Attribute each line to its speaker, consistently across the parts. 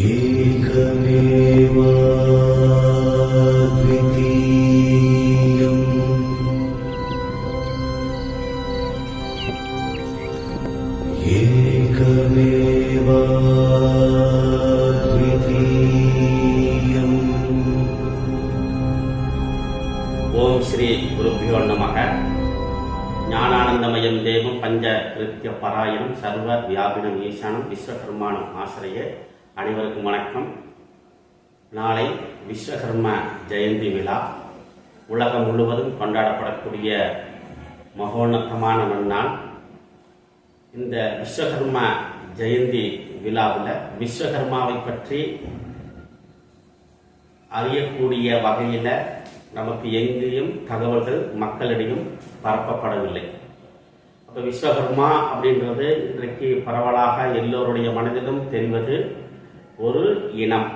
Speaker 1: एकमेव பஞ்ச கிருத்திய பராயணம் சர்வ வியாபினம் ஈசானம் விஸ்வகர்மானம் ஆசிரிய அனைவருக்கும் வணக்கம். நாளை விஸ்வகர்ம ஜெயந்தி விழா. உலகம் முழுவதும் கொண்டாடப்படக்கூடிய மகோன்னதமான நன்னாள் இந்த விஸ்வகர்ம ஜெயந்தி விழாவில் விஸ்வகர்மாவை பற்றி அறியக்கூடிய வகையில் நமக்கு எங்கேயும் தகவல்கள் மக்களிடையும் பரப்பப்படவில்லை. இப்போ விஸ்வகர்மா அப்படின்றது இன்றைக்கு பரவலாக எல்லோருடைய மனதிலும் தெரிவது ஒரு இனம்.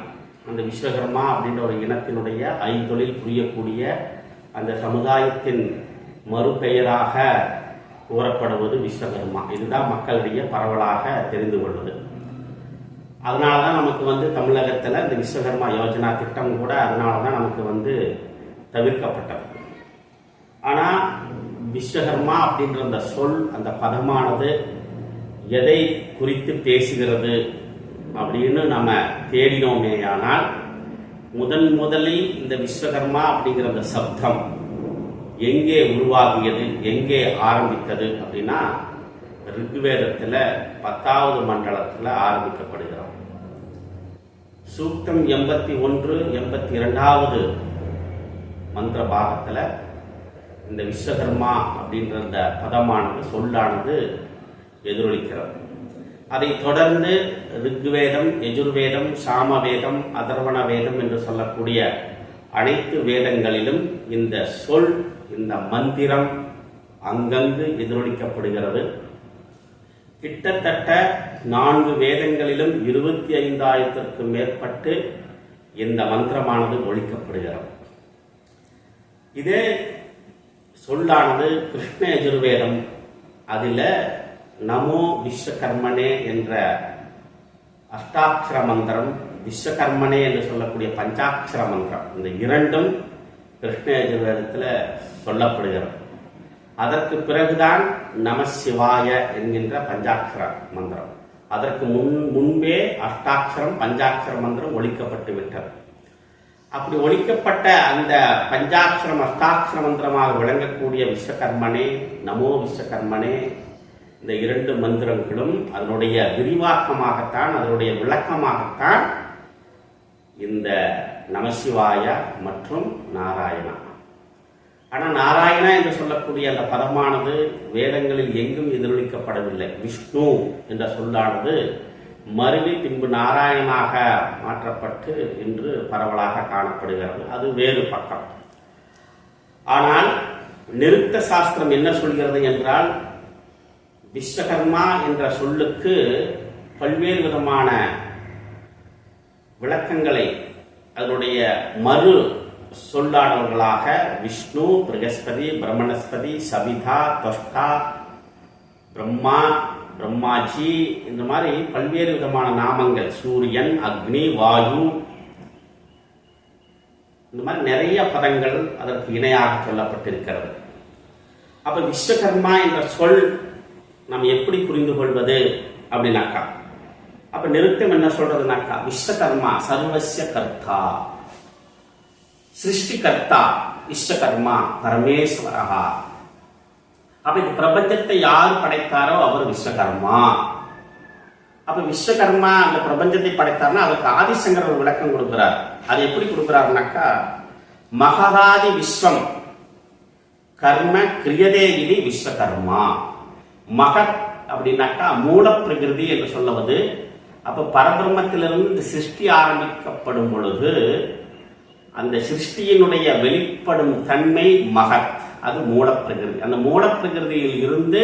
Speaker 1: அந்த விஸ்வகர்மா அப்படின்ற ஒரு இனத்தினுடைய ஐந்தொழில் புரியக்கூடிய அந்த சமுதாயத்தின் மறுபெயராக கூறப்படுவது விஸ்வகர்மா. இதுதான் மக்களிடையே பரவலாக தெரிந்து கொள்வது. அதனால தான் நமக்கு வந்து தமிழகத்தில் இந்த விஸ்வகர்மா யோஜனா திட்டம் கூட அதனால தான் நமக்கு வந்து தவிர்க்கப்பட்டது. ஆனால் விஸ்வகர்மா அப்படின்ற அந்த சொல் அந்த பதமானது எதை குறித்து பேசுகிறது அப்படின்னு நம்ம தேடினோமேயானால் முதன் முதலில் இந்த விஸ்வகர்மா அப்படிங்கிற அந்த சப்தம் எங்கே உருவாகியது எங்கே ஆரம்பித்தது அப்படின்னா ரிக்வேதத்தில் பத்தாவது மண்டலத்தில் ஆரம்பிக்கப்படுகிறோம். சூக்தம் எண்பத்தி ஒன்று எண்பத்தி இரண்டாவது மந்திர பாகத்தில் இந்த விஸ்வகர்மா அப்படின்ற அந்த பதமானது சொல்லானது எதிரொலிக்கிறது. அதை தொடர்ந்து ரிக்வேதம் எஜுர்வேதம் சாமவேதம் அதர்வண வேதம் என்று சொல்லக்கூடிய அனைத்து வேதங்களிலும் இந்த சொல் இந்த மந்திரம் அங்கங்கு எதிரொலிக்கப்படுகிறது. கிட்டத்தட்ட நான்கு வேதங்களிலும் இருபத்தி ஐந்தாயிரத்திற்கும் மேற்பட்டு இந்த மந்திரமானது ஒழிக்கப்படுகிறது. இதே சொல்லானது கிருஷ்ண யஜுர்வேதம். அதில் நமோ விஸ்வகர்மனே என்ற அஷ்டாட்சர மந்திரம் விஸ்வகர்மனே என்று சொல்லக்கூடிய பஞ்சாட்சர மந்திரம் இந்த இரண்டும் கிருஷ்ண யஜுர்வேதத்தில் சொல்லப்படுகிறது. அதற்கு பிறகுதான் நம சிவாய என்கின்ற பஞ்சாட்சர மந்திரம். அதற்கு முன் முன்பே அஷ்டாட்சரம் பஞ்சாட்சர மந்திரம் ஒழிக்கப்பட்டு விட்டது. அப்படி ஒழிக்கப்பட்ட அந்த பஞ்சாட்சரம் அஷ்டாட்சர மந்திரமாக விளங்கக்கூடிய விஸ்வகர்மனே நமோ விஸ்வகர்மனே இந்த இரண்டு மந்திரங்களும் அதனுடைய விரிவாக்கமாகத்தான் அதனுடைய விளக்கமாகத்தான் இந்த நமசிவாய மற்றும் நாராயணா. ஆனால் நாராயணா என்று சொல்லக்கூடிய அந்த பதமானது வேதங்களில் எங்கும் எதிரொலிக்கப்படவில்லை. விஷ்ணு என்ற சொல்லானது மருவி பின்பு நாராயணனாக மாற்றப்பட்டு இன்று பரவலாக காணப்படுகிறது. அது வேறு பக்கம். ஆனால் நிறுத்த சாஸ்திரம் என்ன சொல்கிறது என்றால் விஸ்வகர்மா என்ற சொல்லுக்கு பல்வேறு விதமான விளக்கங்களை அதனுடைய மறு சொல்லானவர்களாக விஷ்ணு பிரகஸ்பதி பிரம்மணஸ்பதி சவிதா தொஷ்டா பிரம்மா பிரம்மாஜி இந்த மாதிரி பல்வேறு விதமான நாமங்கள். சூரியன் அக்னி வாயு. இந்த மாதிரி நிறைய பதங்கள் அதற்கு இணையாக சொல்லப்பட்டிருக்கிறது. அப்ப விஸ்வகர்மா என்ற சொல் நாம் எப்படி புரிந்து கொள்வது அப்படின்னாக்கா அப்ப நிறுத்தம் என்ன சொல்றதுனாக்கா விஸ்வகர்மா சர்வசிய கர்த்தா. சிருஷ்டிகர்த்தா விஸ்வகர்மா பரமேஸ்வரகா அப்ப இந்த பிரபஞ்சத்தை யார் படைத்தாரோ அவர் விஸ்வகர்மா. அப்ப விஸ்வகர்மா அந்த பிரபஞ்சத்தை படைத்தார்னா அதுக்கு ஆதிசங்கர் ஒரு விளக்கம் கொடுக்கிறார். அது எப்படி கொடுக்கிறாருனாக்கா மகதாதி விஸ்வம். கர்ம கிரியதே இது விஸ்வகர்மா. மகத் அப்படின்னாக்கா மூல பிரகிருதி என்று சொல்லுவது. அப்ப பரபிரமத்திலிருந்து இந்த சிருஷ்டி ஆரம்பிக்கப்படும் பொழுது அந்த சிருஷ்டியினுடைய வெளிப்படும் தன்மை மகத். அது மூலப்பிரகிருதி அந்த மூலப்பிரகிருதியில் இருந்து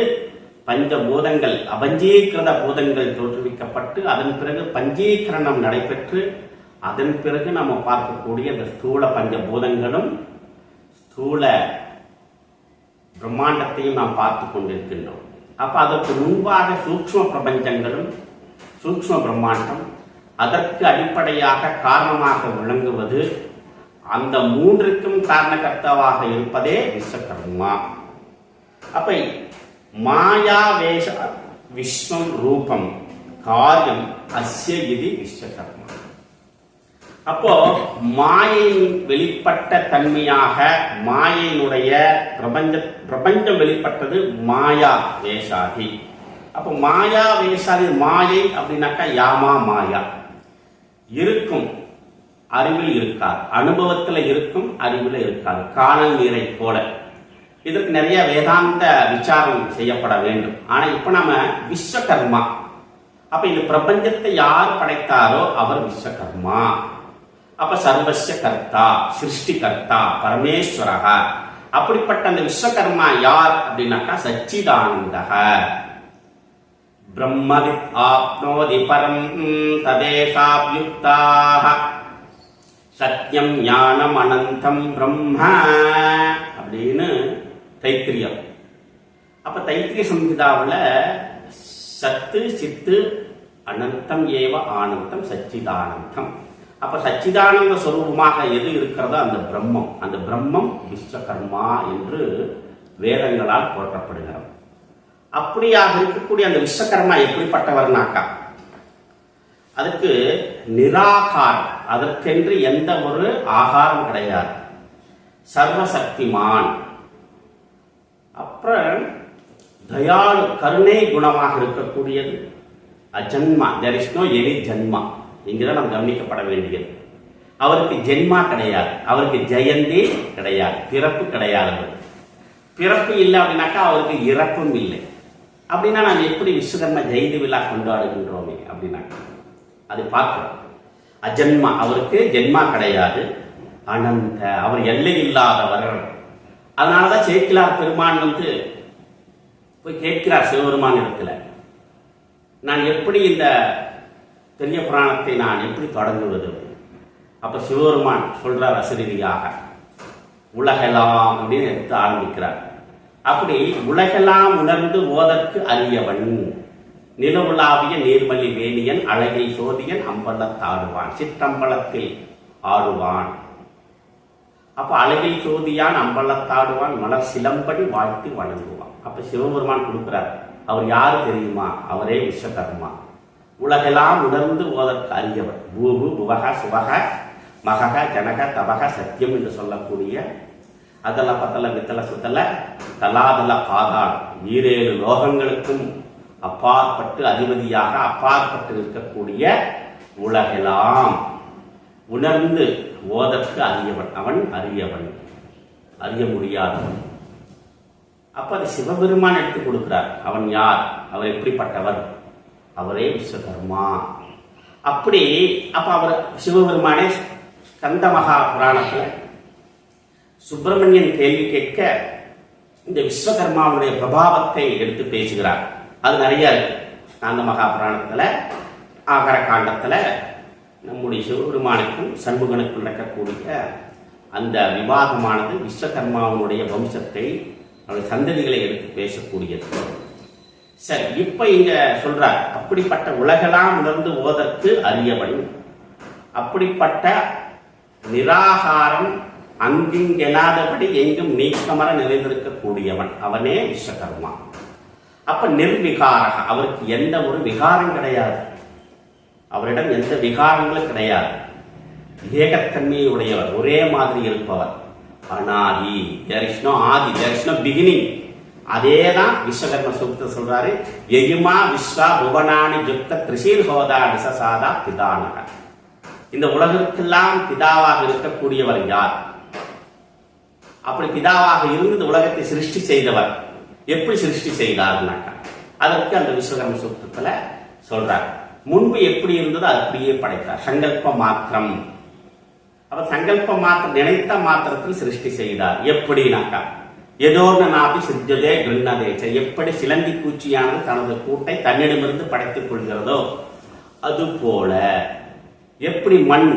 Speaker 1: பஞ்சபூதங்கள் அபஞ்சீகிருத பூதங்கள் தோற்றுவிக்கப்பட்டு அதன் பிறகு பஞ்சீகரணம் நடைபெற்று அதன் பிறகு நம்ம பார்க்கக்கூடிய இந்த ஸ்தூல பஞ்சபூதங்களும் ஸ்தூல பிரம்மாண்டத்தையும் நாம் பார்த்து கொண்டிருக்கின்றோம். அப்ப அதற்கு முன்பாக சூக்ஷ்ம பிரபஞ்சங்களும் சூக்ஷ்ம பிரம்மாண்டம் அதற்கு அடிப்படையாக காரணமாக விளங்குவது அந்த மூன்றுக்கும் காரணகர்த்தாவாக இருப்பதே விஸ்வகர்மா. அப்ப மாயா வேஷ விஸ்வம் ரூபம் காரியம் அஸ்ய இது விஸ்வகர்மா. அப்போ மாயையின் வெளிப்பட்ட தன்மையாக மாயையினுடைய பிரபஞ்ச பிரபஞ்சம் வெளிப்பட்டது மாயா வேஷாதி. அப்போ மாயா வேஷாதி மாயை அப்படின்னாக்கா யாமா மாயா. இருக்கும். அறிவில் இருக்காது அனுபவத்தில் இருக்கும் அறிவில் இருக்காது காணல் நீரை போல. இதற்கு நிறைய வேதாந்த விசாரம் செய்யப்பட வேண்டும். ஆனா இப்ப நம்ம விஸ்வகர்மா. அப்ப இந்த பிரபஞ்சத்தை யார் படைத்தாரோ அவர் விஸ்வகர்மா. அப்ப சர்வஸ்ய கர்த்தா சிருஷ்டி கர்த்தா பரமேஸ்வரக. அப்படிப்பட்ட அந்த விஸ்வகர்மா யார் அப்படின்னாக்கா சச்சிதானந்தக. பிரம்மவித் ஆப்னோதி பரம் ததேகாப்யுக்தாக. சத்யம் ஞானம் அனந்தம் பிரம்ம அப்படின்னு தைத்திரியம். அப்ப தைத்திரிய சம்ஹிதாவில் சத்து சித்து அனந்தம் ஏவ ஆனந்தம் சச்சிதானந்தம். அப்ப சச்சிதானந்த ஸ்வரூபமாக எது இருக்கிறதோ அந்த பிரம்மம். அந்த பிரம்மம் விஸ்வகர்மா என்று வேதங்களால் போற்றப்படுகிறது. அப்படியாக இருக்கக்கூடிய அந்த விஸ்வகர்மா எப்படிப்பட்டவர்னாக்கா? அதுக்கு நிராகாரம் அதற்கென்று எந்த ஒரு ஆகாரம் கிடையாது. சர்வசக்திமான். அப்புறம் தயாளு கருணை குணமாக இருக்கக்கூடியது. அஜன்மா there is no any janma. இங்குதான் நாம் கவனிக்கப்பட வேண்டியது. அவருக்கு ஜென்மா கிடையாது. அவருக்கு ஜெயந்தி கிடையாது. பிறப்பு கிடையாது. பிறப்பு இல்லை அப்படின்னாக்கா அவருக்கு இறப்பும் இல்லை. அப்படின்னா நாம் எப்படி விஸ்வகர்ம ஜெயந்தி விழா கொண்டாடுகின்றோமே அப்படின்னாக்கா அது பார்க்கிறோம். அஜன்மா அவருக்கு ஜென்மா கிடையாது. அனந்த அவர் எல்லை இல்லாதவர். அதனாலதான் சேக்கிலார் பெருமான் வந்து போய் கேட்கிறார் சிவபெருமான் இடத்துல. நான் எப்படி இந்த பெரிய புராணத்தை நான் எப்படி தொடங்குவது? அப்ப சிவபெருமான் சொல்றார் அசிரியாக உலகெல்லாம் அப்படின்னு எடுத்து ஆரம்பிக்கிறார். அப்படி உலகெல்லாம் உணர்ந்து ஓதற்கு அறியவன் நிலவுலாவிய நீர்மலி வேணியன் அழகில் சோதியன் அம்பலத்தாடுவான் சிற்றம்பலத்தில் ஆடுவான். அப்ப அழகில் சோதியான் அம்பலத்தாடுவான் மலர் சிலம்படி வாழ்த்தி வணங்குவான் அப்ப சிவபெருமான் கொடுக்கிறார் அவர் யாரு தெரியுமா? அவரே விஸ்வகர்மா. உலகெல்லாம் உணர்ந்து போவதற்கு அறியவர் பூபு புவக சுவக மகக ஜனக தபக சத்தியம் என்று சொல்லக்கூடிய அதல பத்தல வித்தல சுத்தல தலாதல பாதாள் ஈரேழு லோகங்களுக்கும் அப்பாற்பட்டு அதிபதியாக அப்பாற்பட்டு இருக்கக்கூடிய உலகெல்லாம் உணர்ந்து ஓதற்கு அறியவன் அவன் அறியவன். அறிய முடியாதவன். அப்ப அது சிவபெருமான் எடுத்து கொடுக்கிறார். அவன் யார்? அவர் எப்படிப்பட்டவர்? அவரே விஸ்வகர்மா. அப்படி அப்ப அவர் சிவபெருமானே கந்த மகா புராணத்துல சுப்பிரமணியன் கேள்வி கேட்க இந்த விஸ்வகர்மாவுடைய பிரபாவத்தை எடுத்து பேசுகிறார். அது நிறைய இருக்கு. அந்த மகாபுராணத்தில் ஆகர காண்டத்துல நம்முடைய சிவபெருமானுக்கும் சண்முகனுக்கும் நடக்கக்கூடிய அந்த விவாதமானது விஸ்வகர்மாவனுடைய வம்சத்தை அவருடைய சந்ததிகளை எடுத்து பேசக்கூடியது. சரி இப்ப இங்க சொல்றார் அப்படிப்பட்ட உலகெல்லாம் உணர்ந்து ஓதற்கு அறியவன் அப்படிப்பட்ட நிராகாரம் அங்கிங்கெனாதபடி எங்கும் நீக்கமர நிறைந்திருக்கக்கூடியவன். அவனே விஸ்வகர்மா. அப்ப நிர்விகாரக. அவருக்கு எந்த ஒரு விகாரம் கிடையாது. அவரிடம் எந்த விகாரங்களும் கிடையாது. ஏகத்தன்மையுடையவர் ஒரே மாதிரி இருப்பவர். அனாதி there is no adi there is no beginning அதே தான் விஸ்வகர்ம சூக்த சொல்றாரு எயுமா விஸ்வா புவனானி ஜுக்த திரிசீர் ஹோதா விசசாதா பிதானக. இந்த உலகத்துக்கெல்லாம் பிதாவாக இருக்கக்கூடியவர் யார்? அப்படி பிதாவாக இருந்து இந்த உலகத்தை சிருஷ்டி செய்தவர். எப்படி சிருஷ்டி செய்தார்னாக்கா அதற்கு அந்த விஸ்வகர்ம சூத்திரத்தில் சொல்றார். முன்பு எப்படி இருந்ததோ அது அப்படியே படைத்தார். சங்கல்ப மாத்திரம். அவர் சங்கல்ப மாத்திரம் நினைத்த மாத்திரத்தில் சிருஷ்டி செய்தார். எப்படினாக்கா? ஏதோர்ன நாபி சித்ததே கிருண்ணதேச்ச எப்படி சிலந்தி பூச்சியானது தனது கூட்டை தன்னிடமிருந்து படைத்துக் கொள்கிறதோ அதுபோல எப்படி மண்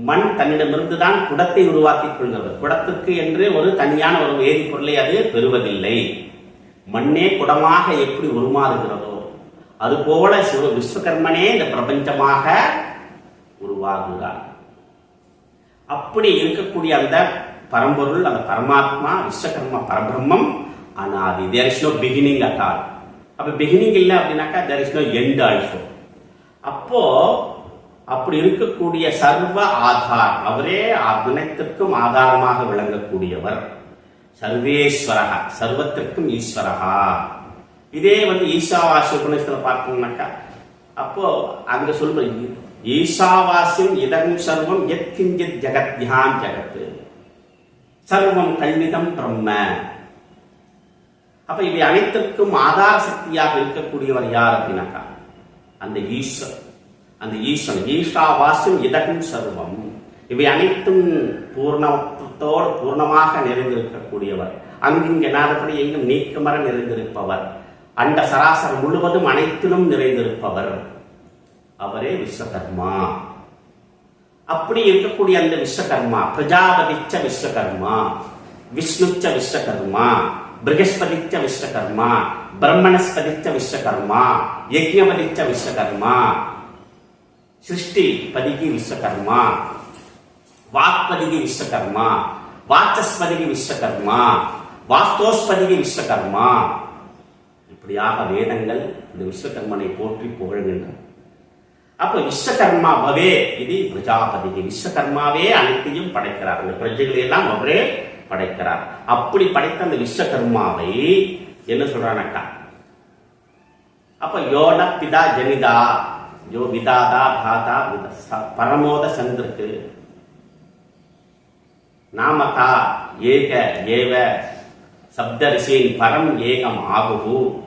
Speaker 1: மண் தன்னிடமிருந்து தான் குடத்தை உருவாக்கிக் கொள்கிறது குடத்துக்கு என்று ஒரு தனியான ஒரு வேதிப்பொருளை அது பெறுவதில்லை. மண்ணே குடமாக எப்படி உருமாறுகிறதோ அதுபோல சிவ விஸ்வகர்மனே இந்த பிரபஞ்சமாக உருவாகுகிறார் அப்படி இருக்கக்கூடிய அந்த பரம்பொருள் அந்த பரமாத்மா விஸ்வகர்ம பரபிரம்மம் அனாதி there is no beginning at all அப்ப பிகினிங் இல்லை அப்படின்னாக்கா there is no end also அப்போ அப்படி இருக்கக்கூடிய சர்வ ஆதார் அவரே அனைத்திற்கும் ஆதாரமாக விளங்கக்கூடியவர். சர்வேஸ்வரகா சர்வத்திற்கும் ஈஸ்வரகா இதே வந்து ஈசாவாசி உபநிஷத்துல பார்த்தோம்னாக்கா அப்போ அங்க சொல்றது ஈசாவாசியம் இதம் சர்வம் எத்கிஞ்சித் ஜெகத்யான் ஜெகத் சர்வம் கல்விதம் பிரம்ம. அப்ப இவை அனைத்திற்கும் ஆதார சக்தியாக இருக்கக்கூடியவர் யார் அப்படின்னாக்கா அந்த ஈஸ்வர் அந்த ஈசன் ஈஷாவாசும் இதகம் சர்வம். இவை அனைத்தும் பூர்ணத்தோடு பூர்ணமாக நிறைந்திருக்கக்கூடியவர். அங்கிங்க நாதப்படி எங்கும் நீக்கமர நிறைந்திருப்பவர். அண்ட சராசரம் முழுவதும் அனைத்திலும் நிறைந்திருப்பவர். அவரே விஸ்வகர்மா. அப்படி இருக்கக்கூடிய அந்த விஸ்வகர்மா பிரஜாபதிச்ச விஸ்வகர்மா விஷ்ணுச்ச விஸ்வகர்மா பிரகஸ்பதிச்ச விஸ்வகர்மா பிரம்மணஸ்பதிச்ச விஸ்வகர்மா யஜ்ஞபதிச்ச விஸ்வகர்மா சிருஷ்டி பதிகி விஸ்வகர்மா. வாக்பதிகி விஸ்வகர்மா. வாச்சஸ்பதிகி விஸ்வகர்மா. வாஸ்தோஸ்பதிகி விஸ்வகர்மா. இப்படியாக வேதங்கள் இந்த விஸ்வகர்மனை போற்றி புகழ்கின்றன. அப்ப விஸ்வகர்மா பவே இது பிரஜாபதிகி. விஸ்வகர்மாவே அனைத்தையும் படைக்கிறார். இந்த பிரஜைகளை எல்லாம் அவரே படைக்கிறார். அப்படி படைத்த அந்த விஸ்வகர்மாவை என்ன சொல்றானக்கா? அப்ப யோன பிதா ஜனிதா யோ விதாதா தாதா ச- பரமோத சந்திருக்கு நாமதா ஏக ஏவ சப்தரிசியின் பரம் ஏகம் ஆகுகு.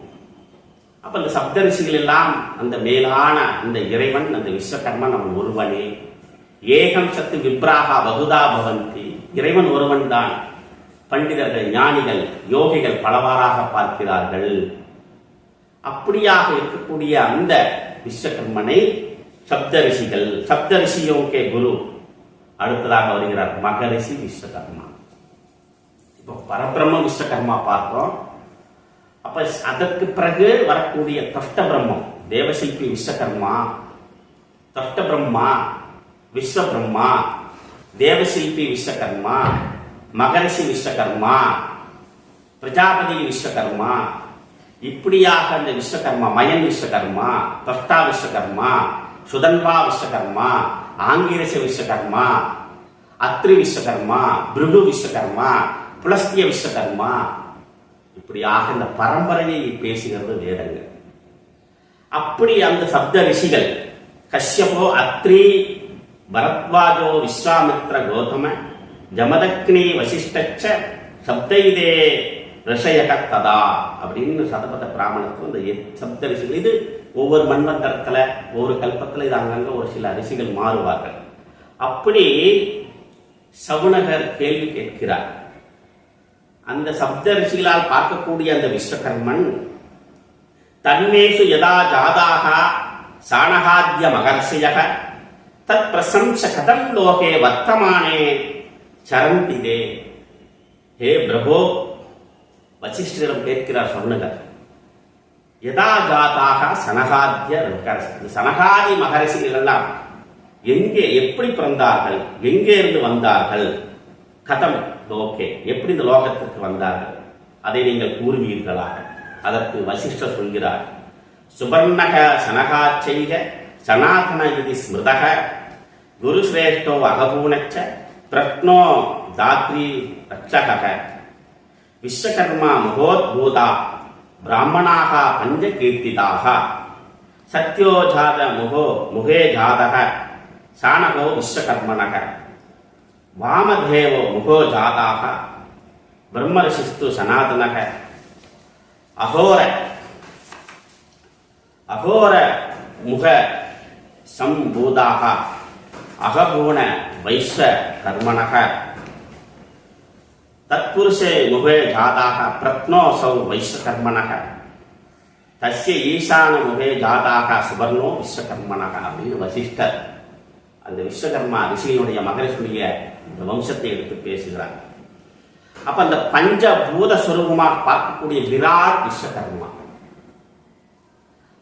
Speaker 1: அப்ப இந்த சப்தரிசிகள் எல்லாம் அந்த மேலான அந்த இறைவன் அந்த விஸ்வகர்மன் அவன் ஒருவனே. ஏகம் சத்து விப்ராகா வகுதா பவந்தி. இறைவன் ஒருவன் தான். பண்டிதர்கள் ஞானிகள் யோகிகள் பலவாறாக பார்க்கிறார்கள். அப்படியாக இருக்கக்கூடிய அந்த விஸ்வகர்மனை சப்தரிஷிகள். சப்தரிஷியோகே குரு. அடுத்ததாக வருகிறார் மகரிஷி விஸ்வகர்மா. இப்போ பரபிரம்ம விஸ்வகர்மா பார்த்தோம். அப்ப அதற்கு பிறகு வரக்கூடிய தஷ்ட பிரம்மம் தேவசில்பி விஸ்வகர்மா தஷ்ட பிரம்மா விஸ்வ பிரம்மா தேவசில்பி விஸ்வகர்மா மகரிஷி விஸ்வகர்மா பிரஜாபதி விஸ்வகர்மா இப்படியாக அந்த விஸ்வகர்மா மயன் விஸ்வகர்மா தஷ்டா விஸ்வகர்மா சுதன்வா விஸ்வகர்மா ஆங்கிரச விஸ்வகர்மா அத்ரி விஸ்வகர்மா பிருகு விஸ்வகர்மா புலஸ்திய விஸ்வகர்மா. இப்படியாக இந்த பரம்பரையை பேசுகிறது வேதங்கள். அப்படி அந்த சப்த ரிஷிகள் கஷ்யபோ அத்ரி பரத்வாஜோ விஸ்வாமித்ர கோதம ஜமதக்னி வசிஷ்டச்ச சப்தைதே ரிஷயக ததா அப்படின்னு சதபத பிராமணத்துவம் இந்த சப்த ரிஷிகள். இது ஒவ்வொரு மன்வந்தரத்துல ஒவ்வொரு கல்பத்தில் இது அங்கங்கே ஒரு சில ரிஷிகள் மாறுவார்கள். அப்படி சவுனகர் கேள்வி கேட்கிறார். அந்த சப்த ரிஷிகளால் பார்க்கக்கூடிய அந்த விஸ்வகர்மன் தன்மேஷு யதா ஜாதாக சாணகாத்ய மகர்ஷியக தத் பிரசம்ச கதம் லோகே வர்த்தமானே சரந்திதே ஹே பிரபோ வசிஷ்டரிடம் கேட்கிறார் சொன்னகர் யதா ஜாதாக சனகாத்திய மகர்ஷி இந்த சனகாதி மகரசிகள் எல்லாம் எங்கே எப்படி பிறந்தார்கள் எங்கே இருந்து வந்தார்கள்? கதம் லோகே எப்படி இந்த லோகத்திற்கு வந்தார்கள்? அதை நீங்கள் கூறுவீர்களாக அதற்கு வசிஷ்டர் சொல்கிறார். சுபர்ணக சனகாச்சைக சனாதன இது ஸ்மிருதக குருஸ்ரேஷ்டோ அகபூனச்ச பிரத்னோ தாத்ரி ரட்சக விஸ்வகர்மா மகோத்பூதா பிராமணாக பஞ்ச கீர்த்திதாக சத்யோ ஜாத முகோ முகே ஜாதக சாணகோ விஸ்வகர்மணக வாமதேவோ முகோ ஜாதாக பிரம்மரிஷிஸ்து சனாதனக அகோர அகோர முக சம்பூதாக அகபூண வைஸ்வ கர்மணக தத்புருஷே முகே ஜாதாக பிரத்னோசௌ வைஸ்வகர்மனக தஸ்ய ஈசான முகே ஜாதாக சுபர்ணோ விஸ்வகர்மனக அப்படின்னு வசிஷ்டர். அந்த விஸ்வகர்மா ரிஷியினுடைய மகரிஷியுடைய இந்த வம்சத்தை எடுத்து பேசுகிறார். அப்ப அந்த பஞ்சபூத சுரூபமாக பார்க்கக்கூடிய விராட் விஸ்வகர்மா.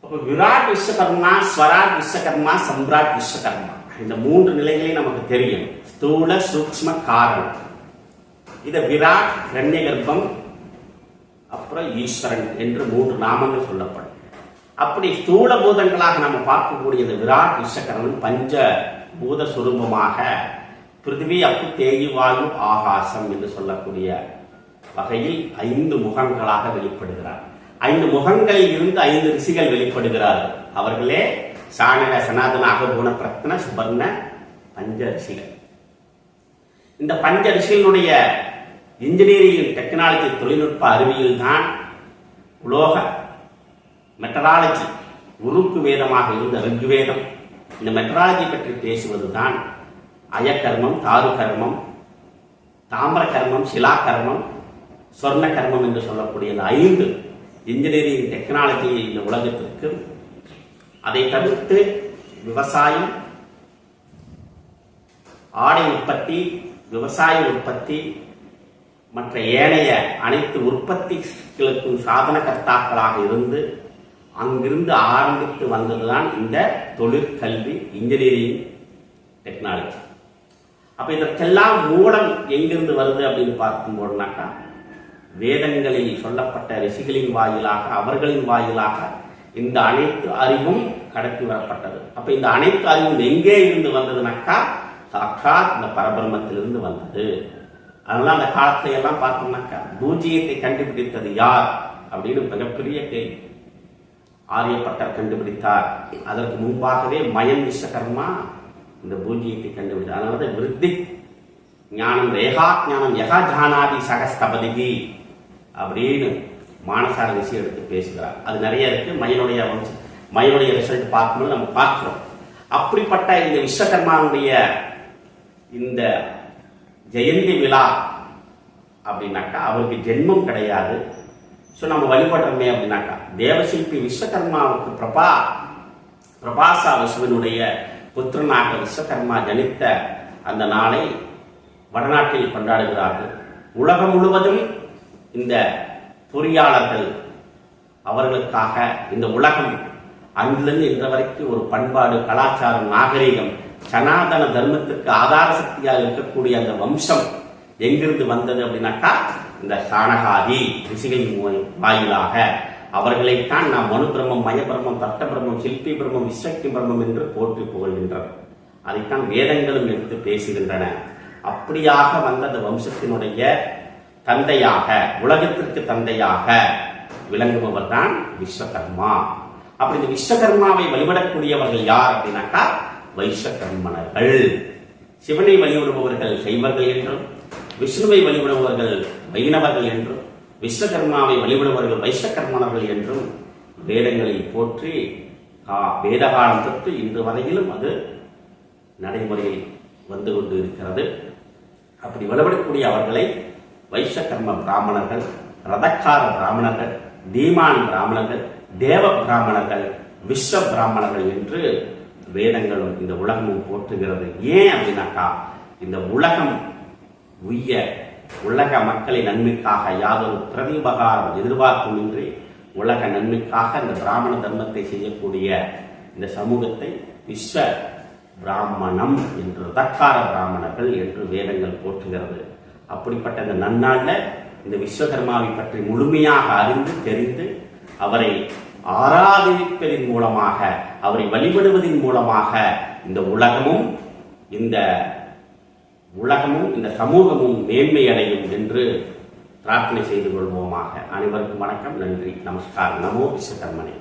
Speaker 1: அப்போ விராட் விஸ்வகர்மா ஸ்வராட் விஸ்வகர்மா சம்ராட் விஸ்வகர்மா. இந்த மூன்று நிலைகளையும் நமக்கு தெரியும். ஸ்தூல சூக்ஷ்ம காரணம். இதை விராட் ரண்யகர்ப்பம் அப்புறம் ஈஸ்வரன் என்று மூன்று நாமங்கள் சொல்லப்படும். அப்படி ஸ்தூல பூதங்களாக நம்ம பார்க்கக்கூடியது விராட் விஸ்வகர்மன் பஞ்ச பூத சுரூபமாக பிருத்திவி அப்பு தேயு வாயு ஆகாசம் என்று சொல்லக்கூடிய வகையில் ஐந்து முகங்களாக வெளிப்படுகிறார். ஐந்து முகங்களில் இருந்து ஐந்து ரிஷிகள் வெளிப்படுகிறார்கள். அவர்களே சாணக சனாதன அககுண பிரத்ன சுபர்ண பஞ்ச ரிஷிகள். இந்த பஞ்ச ரிஷிகளுடைய இன்ஜினியரிங் டெக்னாலஜி தொழில்நுட்ப அறிவியல் தான் உலோக மெட்டராலஜி உருக்கு வேதமாக இருந்த ரிக்வேதம். இந்த மெட்டராலஜி பற்றி பேசுவது தான் அயக்கர்மம் தாரு கர்மம் தாமிர கர்மம் சிலா கர்மம் சொர்ண கர்மம் என்று சொல்லக்கூடிய இந்த ஐந்து இன்ஜினியரிங் டெக்னாலஜி இந்த உலகத்திற்கு அதை தவிர்த்து விவசாயம் ஆடை உற்பத்தி விவசாய உற்பத்தி மற்ற ஏனைய அனைத்து உற்பத்திகளுக்கும் சாதனக்கர்த்தாக்களாக இருந்து அங்கிருந்து ஆரம்பித்து வந்ததுதான் இந்த தொழிற்கல்வி இன்ஜினியரிங் டெக்னாலஜி அப்போ இதற்கெல்லாம் மூலம் எங்கிருந்து வருது அப்படின்னு பார்க்கும்போதுனாக்கா வேதங்களில் சொல்லப்பட்ட ரிஷிகளின் வாயிலாக அவர்களின் வாயிலாக இந்த அனைத்து அறிவும் கடத்தி வரப்பட்டது. அப்போ இந்த அனைத்து அறிவும் எங்கே இருந்து வந்ததுனாக்கா சாட்சாத் இந்த பரபிரமத்திலிருந்து வந்தது. அதனால அந்த காலத்தை எல்லாம் பார்த்தோம்னாக்கா பூஜ்ஜியத்தை கண்டுபிடித்தது யார் அப்படின்னு மிகப்பெரிய கேள்வி. ஆரியப்பட்டர் கண்டுபிடித்தார். அதற்கு முன்பாகவே மயன் விஸ்வகர்மா இந்த பூஜ்ஜியத்தை கண்டுபிடித்தார். அதனால விருத்தி ஞானம் ரேகா ஞானம் யகா ஜானாதி சகஸ்தபதிகி அப்படின்னு மானசார விஷயம் எடுத்து பேசுகிறார். அது நிறைய இருக்கு. மயனுடைய மயனுடைய ரிசல்ட் பார்க்கும்போது நம்ம பார்க்கிறோம். அப்படிப்பட்ட இந்த விஸ்வகர்மாவுடைய இந்த ஜெயந்தி விழா அப்படின்னாக்கா அவருக்கு ஜென்மம் கிடையாது. ஸோ நம்ம வழிபடுறோமே அப்படின்னாக்கா தேவசில்பி விஸ்வகர்மாவுக்கு பிரபா பிரபாசா விஸ்வனுடைய புத்திரனாக விஸ்வகர்மா ஜனித்த அந்த நாளை வடநாட்டில் கொண்டாடுகிறார்கள். உலகம் முழுவதும் இந்த பொறியாளர்கள் அவர்களுக்காக இந்த உலகம் அன்றிலிருந்து இன்று வரைக்கும் ஒரு பண்பாடு கலாச்சாரம் நாகரிகம் சனாதன தர்மத்திற்கு ஆதார சக்தியாக இருக்கக்கூடிய அந்த வம்சம் எங்கிருந்து வந்தது அப்படின்னாக்கா இந்த சாணகாதி ரிஷிகளின் வாயிலாக அவர்களைத்தான் நாம் மனு பிரம்மம் மய பிரம்மம் தட்ட பிரம்மம் சில்பி பிரம்மம் விஸ்வக்தி பிரம்மம் என்று போற்றி புகழ்கின்றனர். அதைத்தான் வேதங்களும் எடுத்து பேசுகின்றன. அப்படியாக வந்த அந்த வம்சத்தினுடைய தந்தையாக உலகத்திற்கு தந்தையாக விளங்குபவர் தான் விஸ்வகர்மா. அப்படி இந்த விஸ்வகர்மாவை வழிபடக்கூடியவர்கள் யார் அப்படின்னாக்கா வைஸ்வகர்மணர்கள் சிவனை வழிபடுபவர்கள் சைவர்கள் என்றும் விஷ்ணுவை வழிபடுபவர்கள் வைணவர்கள் என்றும் விஸ்வகர்மாவை வழிபடுபவர்கள் வைசக்கர்மணர்கள் என்றும் வேதங்களை போற்றி கா- வேதகாலம் தொட்டு இன்று வரையிலும் அது நடைமுறையில் வந்து கொண்டு இருக்கிறது அப்படி வழிபடக்கூடிய அவர்களை வைசகர்ம பிராமணர்கள் ரதக்கார பிராமணர்கள் தீமான் பிராமணர்கள் தேவ பிராமணர்கள் விஸ்வ பிராமணர்கள் என்று வேதங்களும் இந்த உலகமும் போற்றுகிறது. ஏன் அப்படின்னாக்கா இந்த உலகம் உய்ய உலக மக்களின் நன்மைக்காக யாதொரு பிரதிபகாரம் எதிர்பார்க்கும் இன்றி உலக நன்மைக்காக இந்த பிராமண தர்மத்தை செய்யக்கூடிய இந்த சமூகத்தை விஸ்வ பிராமணம் என்று தற்கார பிராமணர்கள் என்று வேதங்கள் போற்றுகிறது. அப்படிப்பட்ட இந்த நன்னாள்ல இந்த விஸ்வகர்மாவை பற்றி முழுமையாக அறிந்து தெரிந்து அவரை ஆராதிப்பதன் மூலமாக அவரை வழிபடுவதன் மூலமாக இந்த உலகமும் இந்த உலகமும் இந்த சமூகமும் மேன்மை அடையும் என்று பிரார்த்தனை செய்து கொள்வோமாக. அனைவருக்கும் வணக்கம் நன்றி நமஸ்காரம். நமோ விஸ்வகர்மனே.